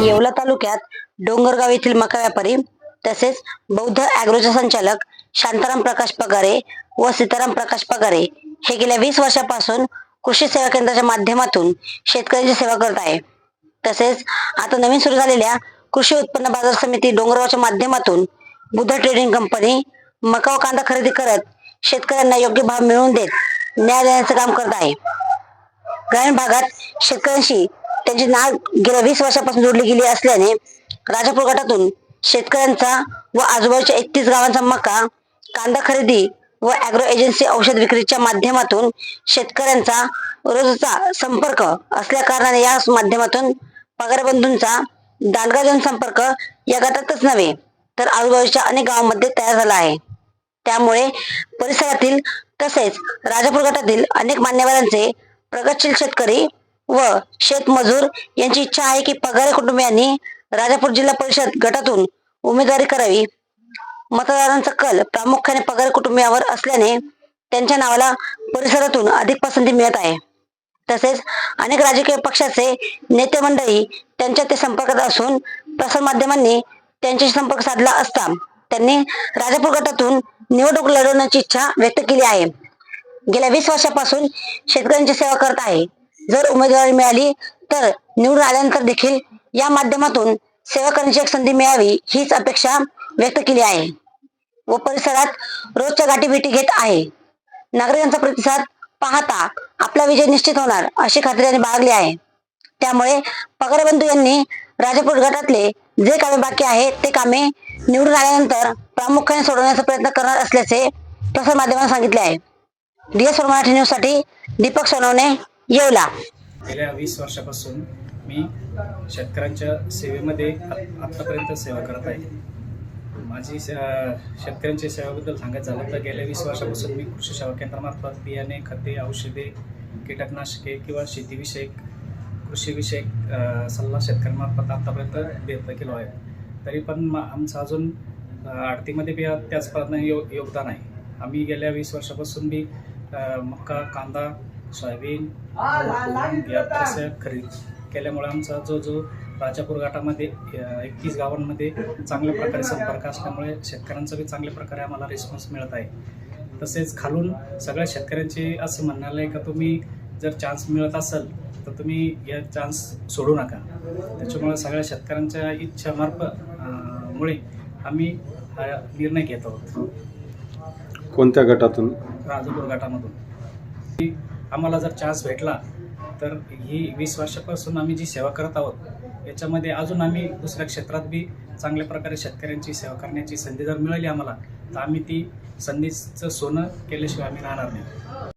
येवला तालुक्यात डोंगरगाव येथील मका व्यापारी तसेच बौद्ध अॅग्रोचे संचालक शांताराम प्रकाश पगारे व सीताराम प्रकाश पगारे हे गेल्या वीस वर्षापासून कृषी सेवा केंद्राच्या माध्यमातून शेतकऱ्यांची सेवा करत आहे. तसेच आता नवीन सुरू झालेल्या कृषी उत्पन्न बाजार समिती डोंगरगावच्या माध्यमातून बुद्ध ट्रेडिंग कंपनी मका व कांदा खरेदी करत शेतकऱ्यांना योग्य भाव मिळवून देत न्याय देण्याचं काम करत आहे. ग्रामीण भागात शेतकऱ्यांशी त्यांची नाळ गेल्या वीस वर्षापासून जोडली गेली असल्याने राजापूर गटातून शेतकऱ्यांचा व आजूबाजूच्या एकतीस गावांचा मका कांदा खरेदी व अॅग्रो एजन्सी औषध विक्रीच्या माध्यमातून शेतकऱ्यांचा रोजचा संपर्क असल्या कारणाने या माध्यमातून पगारबंधूंचा दानगा दांडगा जनसंपर्क या गटातच नव्हे तर आजूबाजूच्या अनेक गावांमध्ये तयार झाला आहे. त्यामुळे परिसरातील तसेच राजापूर गटातील अनेक मान्यवरांचे प्रगतशील शेतकरी व शेतमजूर यांची इच्छा आहे की पगारी कुटुंबियांनी राजापूर जिल्हा परिषद गटातून उमेदवारी करावी. मतदारांचा कल प्रामुख्याने पगार कुटुंबियावर असल्याने त्यांच्या नावाला परिसरातून अधिक पसंती मिळत आहे. तसेच अनेक राजकीय पक्षाचे नेते मंडळी त्यांच्या ते संपर्कात असून प्रसारमाध्यमांनी त्यांच्याशी संपर्क साधला असता त्यांनी राजापूर गटातून निवडणूक लढवण्याची इच्छा व्यक्त केली आहे. गेल्या वीस वर्षापासून शेतकऱ्यांची सेवा करत आहे. जर उमेदवारी मिळाली तर निवडून आल्यानंतर देखील या माध्यमातून सेवा करण्याची एक संधी मिळावी हीच अपेक्षा व्यक्त केली आहे. व परिसरात रोजच्या गाठीभेटी घेत आहे. नागरिकांचा प्रतिसाद पाहता आपला विजय निश्चित होणार अशी खात्री त्यांनी बाळगली आहे. त्यामुळे पगारबंधू यांनी राजापूर गटातले जे कामे बाकी आहेत ते कामे निवडून आल्यानंतर प्रामुख्याने सोडवण्याचा प्रयत्न करणार असल्याचे प्रसार माध्यमांना सांगितले आहे. डीएस मराठी न्यूजसाठी दीपक सोनवणे येवला. गेल्या वीस वर्षापासून मी शेतकऱ्यांच्या सेवेमध्ये आत्तापर्यंत सेवा करत आहे. माझी शेतकऱ्यांच्या सेवेबद्दल सांगायचं झालं तर गेल्या वीस वर्षापासून मी कृषी सेवा केंद्रामार्फत बियाणे खते औषधे कीटकनाशके किंवा शेतीविषयक कृषीविषयक सल्ला शेतकऱ्यांमार्फत आत्तापर्यंत देत केलो आहे. तरी पण आमचं अजून आडतीमध्ये बी त्याच प्रमाणे यो योगदान आहे. आम्ही गेल्या वीस वर्षापासून बी मका कांदा सोयाबीन या तसं खरेदी केल्यामुळे आमचा जो जो राजापूर गटामध्ये एकतीस गावांमध्ये चांगल्या प्रकारे संपर्क असल्यामुळे शेतकऱ्यांचा बी चांगल्या प्रकारे आम्हाला रिस्पॉन्स मिळत आहे. तसेच खालून सगळ्या शेतकऱ्यांचे असं म्हणणं आहे का तुम्ही जर चान्स मिळत असेल तर तुम्ही या चान्स सोडू नका. त्याच्यामुळे सगळ्या शेतकऱ्यांच्या इच्छामार्फत अं, मुळे आम्ही हा निर्णय घेत आहोत. कोणत्या गटातून? राजापूर गटामधून आम्हाला जर चान्स भेटला तर ही वीस वर्षापासून आम्ही जी सेवा करत आहोत याच्यामध्ये अजून आम्ही दुसऱ्या क्षेत्रात बी चांगल्या प्रकारे शेतकऱ्यांची सेवा करण्याची संधी जर मिळाली आम्हाला तर आम्ही ती संधीचं सोनं केल्याशिवाय आम्ही राहणार नाही.